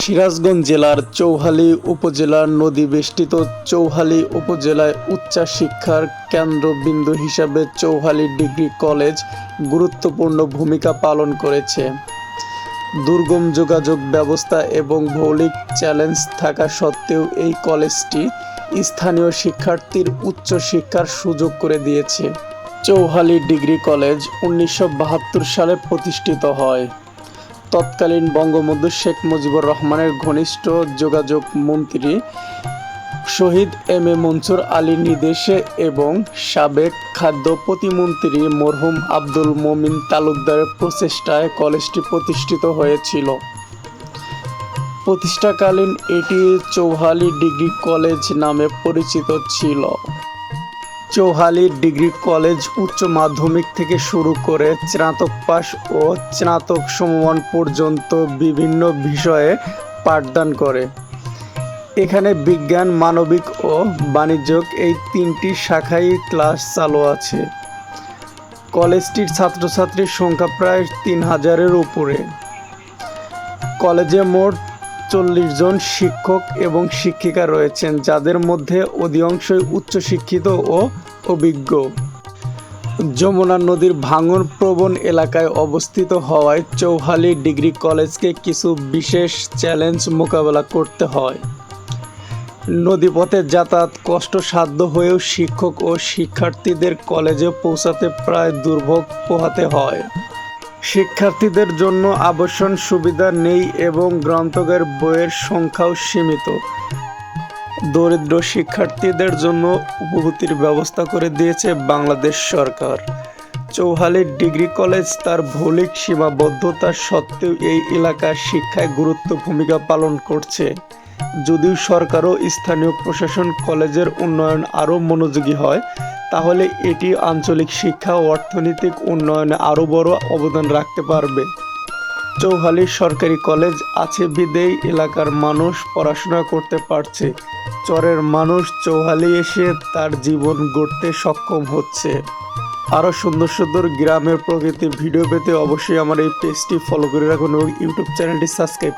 সিরাজগঞ্জ জেলার চৌহালি উপজেলার নদী বেষ্টিত চৌহালি উপজেলায় উচ্চশিক্ষার কেন্দ্রবিন্দু হিসাবে চৌহালি ডিগ্রি কলেজ গুরুত্বপূর্ণ ভূমিকা পালন করেছে। দুর্গম যোগাযোগ ব্যবস্থা এবং ভৌলিক চ্যালেঞ্জ থাকা সত্ত্বেও এই কলেজটি স্থানীয় শিক্ষার্থীর উচ্চ শিক্ষার সুযোগ করে দিয়েছে। চৌহালি ডিগ্রি কলেজ উনিশশো বাহাত্তর সালে প্রতিষ্ঠিত হয়। তৎকালীন বঙ্গবন্ধু শেখ মুজিবুর রহমানের ঘনিষ্ঠ যোগাযোগ মন্ত্রী শহীদ এম এ মনসুর আলীর নির্দেশে এবং সাবেক খাদ্য প্রতিমন্ত্রী মরহুম আব্দুল মমিন তালুকদারের প্রচেষ্টায় কলেজটি প্রতিষ্ঠিত হয়েছিল। প্রতিষ্ঠাকালীন এটি চৌহালি ডিগ্রি কলেজ নামে পরিচিত ছিল। চৌহালি ডিগ্রি কলেজ উচ্চ মাধ্যমিক থেকে শুরু করে স্নাতক পাস ও স্নাতক সমমান পর্যন্ত বিভিন্ন বিষয়ে পাঠদান করে। এখানে বিজ্ঞান, মানবিক ও বাণিজ্যিক এই তিনটি শাখায় ক্লাস চালু আছে। কলেজটির ছাত্রছাত্রীর সংখ্যা প্রায় তিন হাজারের উপরে। কলেজে মোট চল্লিশ জন শিক্ষক এবং শিক্ষিকা রয়েছেন, যাদের মধ্যে অধিকাংশই উচ্চশিক্ষিত ও অভিজ্ঞ। যমুনা নদীর ভাঙন প্রবণ এলাকায় অবস্থিত হওয়ায় চৌহালি ডিগ্রি কলেজকে কিছু বিশেষ চ্যালেঞ্জ মোকাবেলা করতে হয়। নদীপথে যাতায়াত কষ্টসাধ্য হয়েও শিক্ষক ও শিক্ষার্থীদের কলেজে পৌঁছাতে প্রায় দুর্ভোগ পোহাতে হয়। শিক্ষার্থীদের জন্য আবাসন সুবিধা নেই এবং গ্রন্থগার বইয়ের সংখ্যাও সীমিত। দরিদ্র শিক্ষার্থীদের জন্য উপভূতির ব্যবস্থা করে দিয়েছে বাংলাদেশ সরকার। চৌহালি ডিগ্রি কলেজ তার ভৌলিক সীমাবদ্ধতা সত্ত্বেও এই এলাকার শিক্ষায় গুরুত্ব ভূমিকা পালন করছে। যদিও সরকারও স্থানীয় প্রশাসন কলেজের উন্নয়ন আরও মনোযোগী হয় তাহলে এটি আঞ্চলিক শিক্ষা ও অর্থনৈতিক উন্নয়নে আরও বড় অবদান রাখতে পারবে। চৌহালি সরকারি কলেজ আছে বিদেই এলাকার মানুষ পড়াশোনা করতে পারছে। চরের মানুষ চৌহালি এসে তার জীবন গড়তে সক্ষম হচ্ছে। আরও সুন্দর সুন্দর গ্রামের প্রকৃতি ভিডিও পেতে অবশ্যই আমার এই পেজটি ফলো করে রাখুন এবং ইউটিউব চ্যানেলটি সাবস্ক্রাইব